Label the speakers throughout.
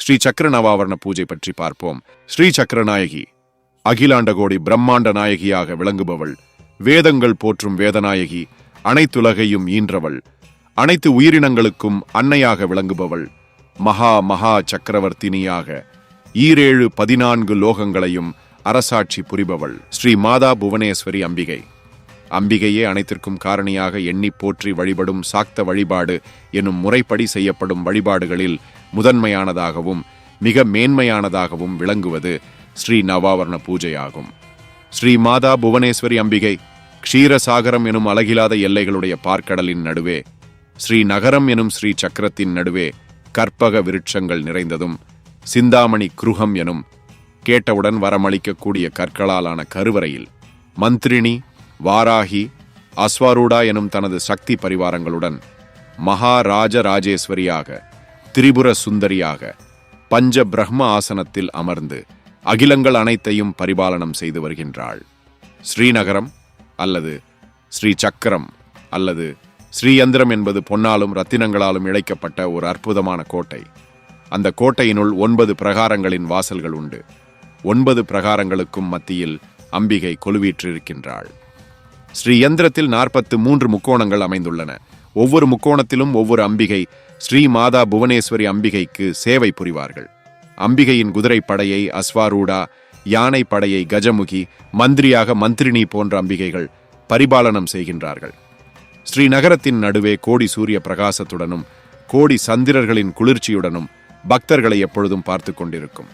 Speaker 1: ஸ்ரீ சக்கர நவாவரண பூஜை பற்றி பார்ப்போம். ஸ்ரீ சக்கரநாயகி அகிலாண்ட கோடி பிரம்மாண்ட நாயகியாக விளங்குபவள் வேதங்கள் போற்றும் வேதநாயகி அனைத்துலகையும் ஈன்றவள் அனைத்து உயிரினங்களுக்கும் அன்னையாக விளங்குபவள் மகா மகா சக்கரவர்த்தினியாக ஈரேழு பதினான்கு லோகங்களையும் அரசாட்சி புரிபவள் ஸ்ரீ மாதா புவனேஸ்வரி அம்பிகை. அம்பிகையே அனைத்திற்கும் காரணியாக எண்ணி போற்றி வழிபடும் சாக்த வழிபாடு எனும் முறைப்படி செய்யப்படும் வழிபாடுகளில் முதன்மையானதாகவும் மிக மேன்மையானதாகவும் விளங்குவது ஸ்ரீ நவாவரண பூஜையாகும். ஸ்ரீ மாதா புவனேஸ்வரி அம்பிகை க்ஷீரசாகரம் எனும் அழகிலாத எல்லைகளுடைய பார்க்கடலின் நடுவே ஸ்ரீ நகரம் எனும் ஸ்ரீ சக்கரத்தின் நடுவே கற்பக விருட்சங்கள் நிறைந்ததும் சிந்தாமணி குருகம் எனும் கேட்டவுடன் வரமளிக்கக்கூடிய கற்களாலான கருவறையில் மந்திரிணி வாராகி அஸ்வாரூடா எனும் தனது சக்தி பரிவாரங்களுடன் மகாராஜ ராஜேஸ்வரியாக திரிபுர சுந்தரியாக பஞ்ச பிரம்ம ஆசனத்தில் அமர்ந்து அகிலங்கள் அனைத்தையும் பரிபாலனம் செய்து வருகின்றாள். ஸ்ரீநகரம் அல்லது ஸ்ரீ சக்கரம் அல்லது ஸ்ரீயந்திரம் என்பது பொன்னாலும் ரத்தினங்களாலும் இழைக்கப்பட்ட ஒரு அற்புதமான கோட்டை. அந்த கோட்டையினுள் ஒன்பது பிரகாரங்களின் வாசல்கள் உண்டு. ஒன்பது பிரகாரங்களுக்கும் மத்தியில் அம்பிகை கொலுவீற்றிருக்கின்றாள். ஸ்ரீயந்திரத்தில் நாற்பத்து மூன்று முக்கோணங்கள் அமைந்துள்ளன. ஒவ்வொரு முக்கோணத்திலும் ஒவ்வொரு அம்பிகை ஸ்ரீ மாதா புவனேஸ்வரி அம்பிகைக்கு சேவை புரிவார்கள். அம்பிகையின் குதிரை படையை அஸ்வாரூடா யானை படையை கஜமுகி மந்திரியாக மந்திரினி போன்ற அம்பிகைகள் பரிபாலனம் செய்கின்றார்கள். ஸ்ரீநகரத்தின் நடுவே கோடி சூரிய பிரகாசத்துடனும் கோடி சந்திரர்களின் குளிர்ச்சியுடனும் பக்தர்களை எப்பொழுதும் பார்த்து கொண்டிருக்கும்.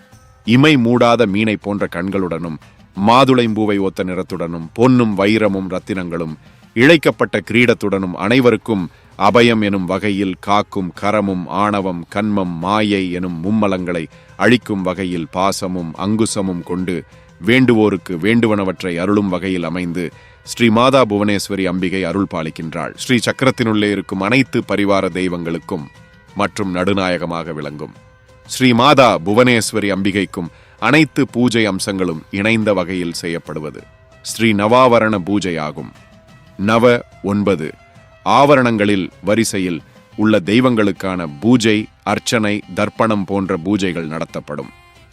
Speaker 1: இமை மூடாத மீனை போன்ற கண்களுடனும் மாதுளைம்பூவை ஒத்த நிறத்துடனும் பொன்னும் வைரமும் ரத்தினங்களும் இழைக்கப்பட்ட கிரீடத்துடனும் அனைவருக்கும் அபயம் எனும் வகையில் காக்கும் கரமும் ஆணவம் கண்மம் மாயை எனும் மும்மலங்களை அழிக்கும் வகையில் பாசமும் அங்குசமும் கொண்டு வேண்டுவோருக்கு வேண்டுவனவற்றை அருளும் வகையில் அமைந்து ஸ்ரீ மாதா புவனேஸ்வரி அம்பிகை அருள் பாலிக்கின்றாள். ஸ்ரீ சக்கரத்தினுள்ளே இருக்கும் அனைத்து பரிவார தெய்வங்களுக்கும் மற்றும் நடுநாயகமாக விளங்கும். ஸ்ரீ மாதா புவனேஸ்வரி அம்பிகைக்கும் அனைத்து பூஜை அம்சங்களும் இணைந்த வகையில் செய்யப்படுவது ஸ்ரீ நவாவரண பூஜையாகும். நவ ஒன்பது. ஆவரணங்களில் வரிசையில் உள்ள தெய்வங்களுக்கான பூஜை அர்ச்சனை தர்ப்பணம் போன்ற பூஜைகள் நடத்தப்படும்.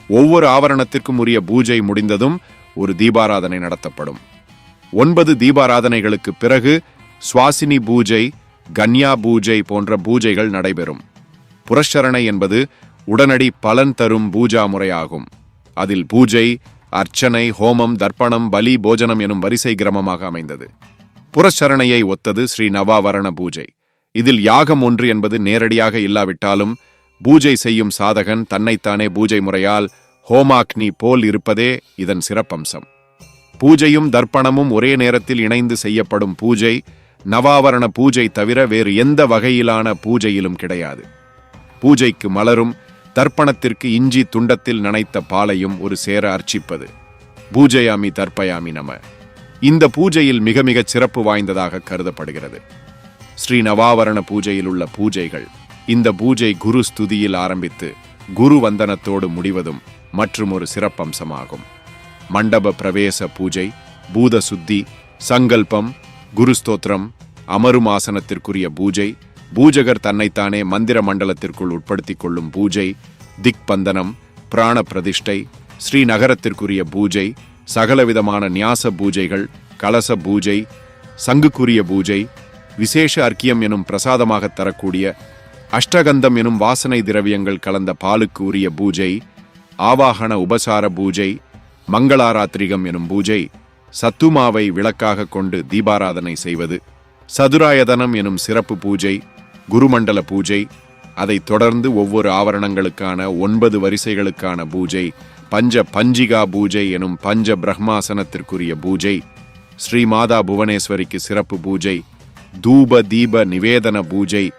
Speaker 1: ஒவ்வொரு ஆவரணத்திற்கும் உரிய பூஜை முடிந்ததும் ஒரு தீபாராதனை நடத்தப்படும். ஒன்பது தீபாராதனைகளுக்கு பிறகு சுவாசினி பூஜை கன்யா பூஜை போன்ற பூஜைகள் நடைபெறும். புரஷரணை என்பது உடனடி பலன் தரும் பூஜா முறையாகும். அதில் பூஜை அர்ச்சனை ஹோமம் தர்ப்பணம் பலி போஜனம் எனும் வரிசை கிரமமாக அமைந்தது. புறச்சரணையை ஒத்தது ஸ்ரீ நவாவரண பூஜை. இதில் யாகம் ஒன்று என்பது நேரடியாக இல்லாவிட்டாலும் பூஜை செய்யும் சாதகன் தன்னைத்தானே பூஜை முறையால் ஹோமாக்னி போல் இருப்பதே இதன் சிறப்பம்சம். பூஜையும் தர்ப்பணமும் ஒரே நேரத்தில் இணைந்து செய்யப்படும் பூஜை நவாவரண பூஜை தவிர வேறு எந்த வகையிலான பூஜையிலும் கிடையாது. பூஜைக்கு மலரும் தர்ப்பணத்திற்கு இஞ்சி துண்டத்தில் நனைத்த பாலையும் ஒரு சேர அர்ச்சிப்பது. பூஜையாமி தர்ப்பயாமி நம. இந்த பூஜையில் மிக மிக சிறப்பு வாய்ந்ததாக கருதப்படுகிறது. ஸ்ரீ நவாவரண பூஜையில் உள்ள பூஜைகள் இந்த பூஜை குரு ஸ்துதியில் ஆரம்பித்து குரு வந்தனத்தோடு முடிவதும் மற்றும் ஒரு சிறப்பம்சமாகும். மண்டப பிரவேச பூஜை பூத சுத்தி சங்கல்பம் குருஸ்தோத்திரம் அமருமாசனத்திற்குரிய பூஜை பூஜகர் தன்னைத்தானே மந்திர மண்டலத்திற்குள் உட்படுத்திக் கொள்ளும் பூஜை திக்பந்தனம் பிராண பிரதிஷ்டை ஸ்ரீநகரத்திற்குரிய பூஜை சகலவிதமான நியாச பூஜைகள் கலச பூஜை சங்குக்குரிய பூஜை விசேஷ அர்க்கியம் எனும் பிரசாதமாக தரக்கூடிய அஷ்டகந்தம் எனும் வாசனை திரவியங்கள் கலந்த பாலுக்கு உரிய பூஜை ஆவாகன உபசார பூஜை மங்களாராத்திரிகம் எனும் பூஜை சத்துமாவை விளக்காக கொண்டு தீபாராதனை செய்வது சதுராயதனம் எனும் சிறப்பு பூஜை குருமண்டல பூஜை அதைத் தொடர்ந்து ஒவ்வொரு ஆவரணங்களுக்கான ஒன்பது வரிசைகளுக்கான பூஜை பஞ்ச பஞ்சிகா பூஜை எனும் பஞ்ச பிரம்மாசனத்திற்குரிய பூஜை ஸ்ரீ மாதா புவனேஸ்வரிக்கு சிறப்பு பூஜை தூப தீப நிவேதன பூஜை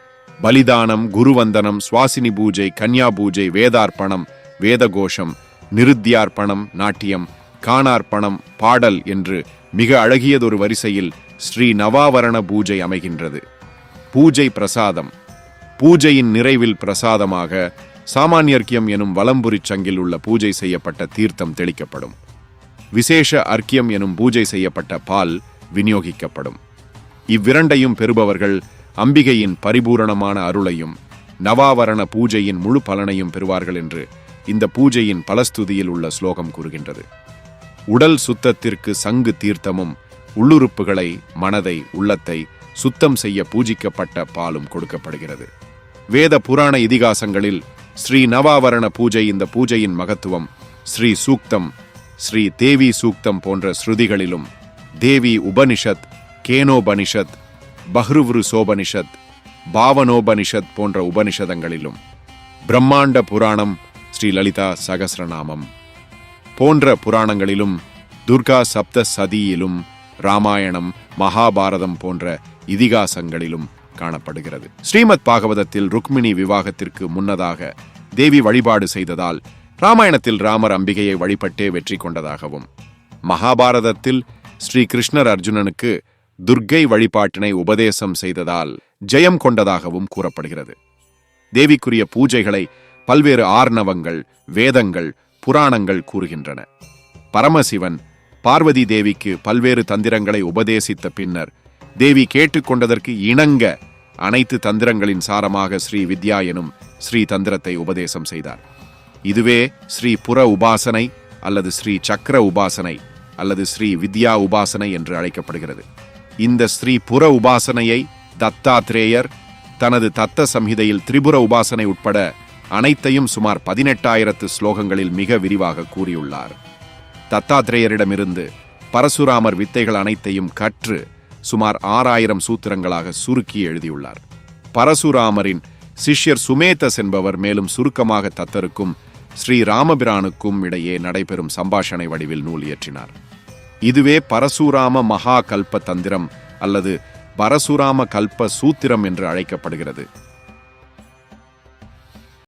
Speaker 1: பலிதானம் குருவந்தனம் சுவாசினி பூஜை கன்யா பூஜை வேதார்ப்பணம் வேதகோஷம் நிருத்தியார்ப்பணம் நாட்டியம் காணார்ப்பணம் பாடல் என்று மிக அழகியதொரு வரிசையில் ஸ்ரீ நவாவரண பூஜை அமைகின்றது. பூஜை பிரசாதம். பூஜையின் நிறைவில் பிரசாதமாக சாமானியர்க்கியம் எனும் வலம்புரிச் சங்கில் உள்ள பூஜை செய்யப்பட்ட தீர்த்தம் தெளிக்கப்படும். விசேஷ அர்க்கியம் எனும் பூஜை செய்யப்பட்ட பால் விநியோகிக்கப்படும். இவ்விரண்டையும் பெறுபவர்கள் அம்பிகையின் பரிபூரணமான அருளையும் நவாவரண பூஜையின் முழு பலனையும் பெறுவார்கள் என்று இந்த பூஜையின் பலஸ்துதியில் உள்ள ஸ்லோகம் கூறுகின்றது. உடல் சுத்தத்திற்கு சங்கு தீர்த்தமும் உள்ளுறுப்புகளை மனதை உள்ளத்தை சுத்தம் செய்ய பூஜிக்கப்பட்ட பாலும் கொடுக்கப்படுகிறது. வேத புராண இதிகாசங்களில் ஸ்ரீ நவாவரண பூஜை இந்த பூஜையின் மகத்துவம். ஸ்ரீ சூக்தம் ஸ்ரீ தேவி சூக்தம் போன்ற ஸ்ருதிகளிலும் தேவி உபனிஷத் கேனோபனிஷத் பஹ்ருவ்ரு சோபனிஷத் பாவனோபனிஷத் போன்ற உபனிஷதங்களிலும். பிரம்மாண்ட புராணம் ஸ்ரீ லலிதா சகசிரநாமம். போன்ற புராணங்களிலும் துர்கா சப்த சதியிலும் ராமாயணம் மகாபாரதம் போன்ற இதிகாசங்களிலும் காணப்படுகிறது. ஸ்ரீமத் பாகவதத்தில் ருக்மிணி விவாகத்திற்கு முன்னதாக தேவி வழிபாடு செய்ததால் ராமாயணத்தில் ராமர் அம்பிகையை வழிபட்டே வெற்றி கொண்டதாகவும் மகாபாரதத்தில் ஸ்ரீ கிருஷ்ணர் அர்ஜுனனுக்கு துர்க்கை வழிபாட்டினை உபதேசம் செய்ததால் ஜெயம் கொண்டதாகவும் கூறப்படுகிறது. தேவிக்குரிய பூஜைகளை பல்வேறு ஆர்ணவங்கள் வேதங்கள் புராணங்கள் கூறுகின்றன. பரமசிவன் பார்வதி தேவிக்கு பல்வேறு தந்திரங்களை உபதேசித்த பின்னர் தேவி கேட்டுக்கொண்டதற்கு இணங்க அனைத்து தந்திரங்களின் சாரமாக ஸ்ரீ வித்யா எனும் ஸ்ரீ தந்திரத்தை உபதேசம் செய்தார். இதுவே ஸ்ரீ புற உபாசனை அல்லது ஸ்ரீ சக்கர உபாசனை அல்லது ஸ்ரீ வித்யா உபாசனை என்று அழைக்கப்படுகிறது. இந்த ஸ்ரீ புற உபாசனையை தத்தாத்ரேயர் தனது தத்த சம்ஹிதையில் திரிபுர உபாசனை உட்பட அனைத்தையும் சுமார் பதினெட்டாயிரத்து ஸ்லோகங்களில் மிக விரிவாக கூறியுள்ளார். தத்தாத்ரேயரிடமிருந்து பரசுராமர் வித்தைகள் அனைத்தையும் கற்று சுமார் ஆறாயிரம் சூத்திரங்களாக சுருக்கி எழுதியுள்ளார். பரசுராமரின் சிஷ்யர் சுமேதஸ் என்பவர் மேலும் சுருக்கமாக தத்தருக்கும் ஸ்ரீ ராமபிரானுக்கும் இடையே நடைபெறும் சம்பாஷணை வடிவில் நூல் இயற்றினார் இதுவே பரசுராம மகா கல்ப தந்திரம் அல்லது பரசுராம கல்ப சூத்திரம் என்று அழைக்கப்படுகிறது.